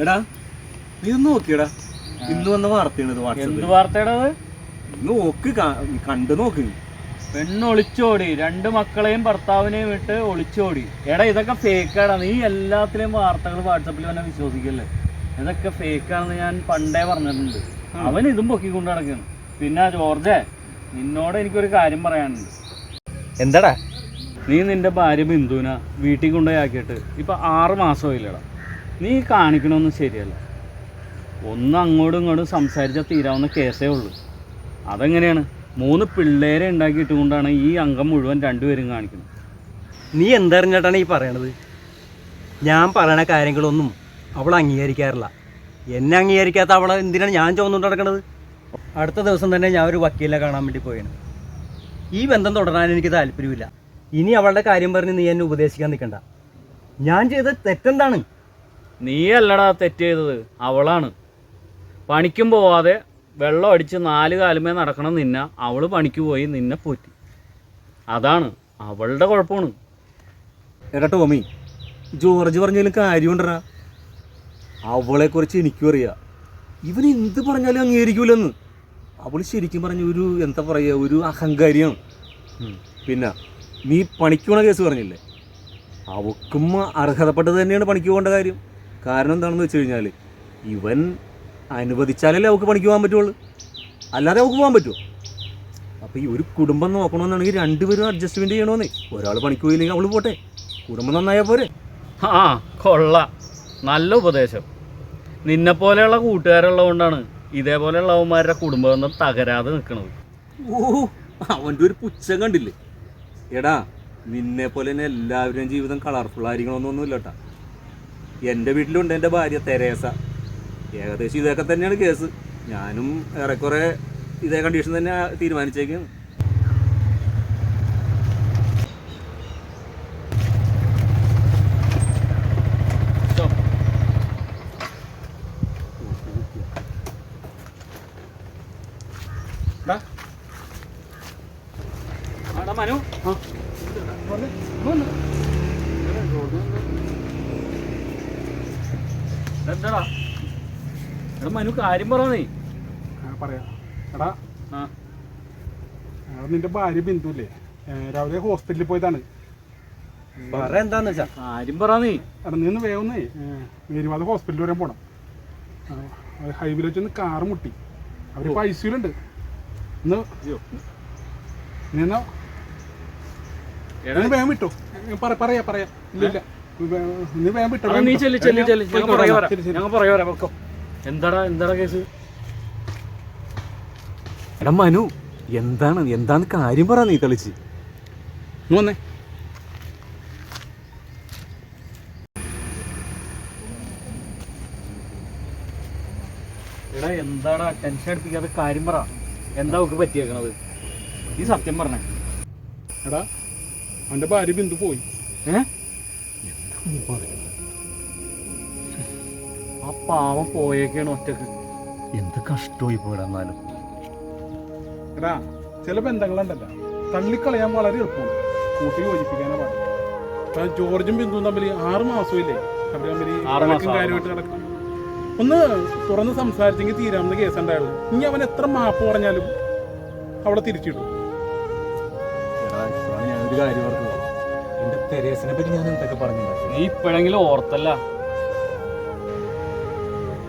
എടാ നീ ഒന്ന് നോക്കിയടാ. ഇന്ന് വന്ന വാർത്തയാണിത് എന്ത് വാട്സപ്പിൽ വാർത്തയുടെ അത്? നോക്ക് കാ- കണ്ടു നോക്ക്. പെണ്ണ് ഒളിച്ചോടി രണ്ട് മക്കളെയും ഭർത്താവിനെയും വിട്ട് ഒളിച്ചോടി. എടാ ഇതൊക്കെ ഫേക്കാടാ നീ എല്ലാത്തിലെയും വാർത്തകൾ വാട്സപ്പിൽ തന്നെ വിശ്വസിക്കല്ലേ? ഇതൊക്കെ ഫേക്കാണെന്ന് ഞാൻ പണ്ടേ പറഞ്ഞിട്ടുണ്ട്. അവൻ ഇതും പൊക്കിക്കൊണ്ട് നടക്കുന്നു പിന്നെ ജോർജെ നിന്നോട് എനിക്കൊരു കാര്യം പറയാനുണ്ട്. എന്താടാ? നീ നിന്റെ ഭാര്യ ബിന്ദുവിനെ വീട്ടിൽ കൊണ്ടുപോയി ആക്കിയിട്ട് ഇപ്പൊ ആറ് മാസമായില്ലടാ. നീ കാണിക്കണമൊന്നും ശരിയല്ല. ഒന്ന് അങ്ങോട്ടും ഇങ്ങോട്ടും സംസാരിച്ചാൽ തീരാവുന്ന കേസേ ഉള്ളൂ. അതെങ്ങനെയാണ്? മൂന്ന് പിള്ളേരെ ഉണ്ടാക്കിയിട്ട് ഈ അംഗം മുഴുവൻ രണ്ടുപേരും കാണിക്കുന്നത്. നീ എന്തറിഞ്ഞിട്ടാണ് ഈ പറയണത്? ഞാൻ പറയണ കാര്യങ്ങളൊന്നും അവൾ അംഗീകരിക്കാറില്ല. എന്നെ അംഗീകരിക്കാത്ത അവളെ എന്തിനാണ് ഞാൻ ചുമന്നുകൊണ്ട് നടക്കണത്? അടുത്ത ദിവസം തന്നെ ഞാൻ ഒരു വക്കീലിനെ കാണാൻ വേണ്ടി പോയാണ് ഈ ബന്ധം തുടരാൻ എനിക്ക് താല്പര്യമില്ല. ഇനി അവളുടെ കാര്യം പറഞ്ഞ് നീ എന്നെ ഉപദേശിക്കാൻ നിൽക്കണ്ട. ഞാൻ ചെയ്ത തെറ്റെന്താണ്? നീ അല്ലടാ തെറ്റ് ചെയ്തത്. അവളാണ്. പണിക്കും പോവാതെ വെള്ളം അടിച്ച് നാല് കാലുമേ നടക്കണം നിന്ന. അവൾ പണിക്ക് പോയി നിന്നെ പോറ്റി. അതാണ് അവളുടെ കുഴപ്പമാണ്. എടാ ടോമി ജോർജ് പറഞ്ഞാലും കാര്യമുണ്ടടാ. അവളെ കുറിച്ച് എനിക്കും അറിയാം. ഇവൻ എന്ത് പറഞ്ഞാലും അംഗീകരിക്കൂലെന്ന്. അവൾ ശരിക്കും പറഞ്ഞ ഒരു എന്താ പറയുക ഒരു അഹങ്കാരിയാണ്. പിന്നെ നീ പണിക്ക് കേസ് പറഞ്ഞില്ലേ? അവക്കും അർഹതപ്പെട്ടത് തന്നെയാണ് പണിക്ക് പോകേണ്ട കാര്യം. കാരണം എന്താണെന്ന് വെച്ച് കഴിഞ്ഞാൽ ഇവൻ അനുവദിച്ചാലല്ലേ അവൾക്ക് പണിക്ക് പോകാൻ പറ്റുള്ളൂ. അല്ലാതെ അവൾക്ക് പോകാൻ പറ്റുമോ? അപ്പോൾ ഈ ഒരു കുടുംബം നോക്കണമെന്നാണെങ്കിൽ രണ്ടുപേരും അഡ്ജസ്റ്റ്മെന്റ് ചെയ്യണമെന്നേ. ഒരാൾ പണിക്ക് പോയില്ലെങ്കിൽ അവൾ പോട്ടെ. കുടുംബം നന്നായാൽ പോരെ. ആ കൊള്ള. നല്ല ഉപദേശം. നിന്നെ പോലെയുള്ള കൂട്ടുകാരുള്ളതുകൊണ്ടാണ് ഇതേപോലെയുള്ള അവന്മാരുടെ കുടുംബബന്ധം തകരാതെ നിൽക്കുന്നത് ഓ അവന്റെ ഒരു പുച്ഛം കണ്ടില്ലേ? എടാ നിന്നെ പോലെ തന്നെ എല്ലാവരുടെയും ജീവിതം കളർഫുൾ ആയിരിക്കണമെന്നൊന്നുമില്ല കേട്ടാ എന്റെ വീട്ടിലുണ്ട് എന്റെ ഭാര്യ തെരേസ ഏകദേശം ഇതൊക്കെ തന്നെയാണ് കേസ് ഞാനും ഏറെക്കുറെ ഇതേ കണ്ടീഷൻ തന്നെ തീരുമാനിച്ചേക്കും മനു എന്താടാ? എടാ മനു കാര്യം പറ നീ ആ, എടാ ആ. നിന്റെ ഭാര്യ ബിന്ദുല്ലേ? അല്ലേ രാവിലെ ഹോസ്പിറ്റലിൽ പോയതാണ്. പറ എന്താന്ന് വെച്ചാ? കാര്യം പറ നീ എടാ നീ ഒന്ന് വേഗം മേരിമാത ഹോസ്പിറ്റലിൽ വരെ പോണം. ഹൈവേയിൽ വെച്ചൊന്ന് കാറ് മുട്ടി. അവർ പൈസയിലുണ്ട് ഇന്ന് വേഗം വിട്ടോ. പറ- പറയാ പറയാ. ഇല്ലില്ല ഇല്ല. നീ ചെല്ലി ചെല്ലി ചെല്ലി. ഞങ്ങൾ. പുറകെ വരാം. ഞങ്ങൾ പുറകെ വരാം. വെക്കോ. എന്താടാ എന്താടാ കേസ്? എടാ മനു എന്താണ് എന്താണ് കാര്യം പറ നീ കളിച്ച് വന്നേ. എടാ എന്താടാ ടെൻഷൻ അടിപ്പിക്കാതെ കാര്യം പറ. എന്താ അവക്ക് പറ്റിയേക്കണത്? നീ സത്യം പറഞ്ഞേ. എടാ അവന്റെ ഭാര്യ ബിന്ദു പോയി. ആ പാവം പോയേക്കാണ് ഒറ്റയ്ക്ക്. എന്ത് കഷ്ടമായി പോയിടന്നാലും എടാ ചില ബന്ധങ്ങളുണ്ടല്ല. തള്ളിക്കളയാൻ വളരെ എളുപ്പമാണ്. കൂട്ടി യോജിപ്പിക്കാനാ പാടില്ല ഇപ്പൊ ജോർജും ബിന്ദുവും തമ്മിൽ ആറ് മാസമില്ലേ? അവർ തമ്മിൽ ആറ് മാസം, വഴക്കും കാര്യമായിട്ട് നടക്കും. ഒന്ന് തുറന്ന് സംസാരിച്ചെങ്കിൽ തീരാമെന്ന് കേസ് ഉണ്ടായുള്ളൂ ഇനി അവൻ എത്ര മാപ്പ് പറഞ്ഞാലും അവിടെ തിരിച്ചിടും. എടാ ഇപ്പോഴാണ് ഞാനൊരു കാര്യം പറഞ്ഞത് എന്റെ തെരേസിനെ പറ്റി ഞാൻ എന്തൊക്കെ പറഞ്ഞില്ല നീ ഇപ്പോഴെങ്കിലും ഓർത്തല്ല?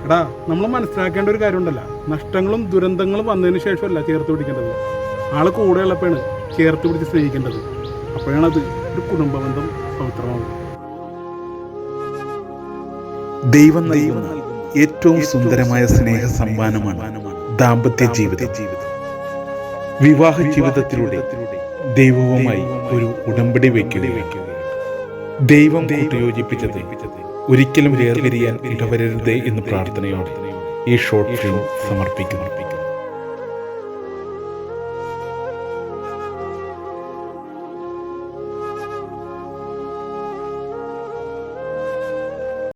എടാ നമ്മൾ മനസ്സിലാക്കേണ്ട ഒരു കാര്യം ഉണ്ടല്ലോ നഷ്ടങ്ങളും ദുരന്തങ്ങളും വന്നതിന് ശേഷമല്ല ചേർത്ത് പിടിക്കേണ്ടത്. ആൾ കൂടെ ഉള്ളപ്പോഴാണ് ചേർത്ത് പിടിച്ച് സ്നേഹിക്കേണ്ടത്. അപ്പോഴാണ് അത് ഒരു കുടുംബ ബന്ധം പവിത്രമാകുന്നത് ദൈവം നൽകുന്ന ഏറ്റവും സുന്ദരമായ സ്നേഹ സമ്മാനമാണ് ദാമ്പത്യ ജീവിത ജീവിതം. വിവാഹ ജീവിതത്തിലൂടെ ദൈവവുമായി ഒരു ഉടമ്പടി വയ്ക്കുകയും ദൈവം കൂട്ടിയോജിപ്പിച്ചത് ഒരിക്കലും വേർതിരിയാൻ ഇടവരരുതേ എന്ന് പ്രാർത്ഥനയോടെ ഈ ഷോർട്ട് ഫിലിം സമർപ്പിക്കുന്നു.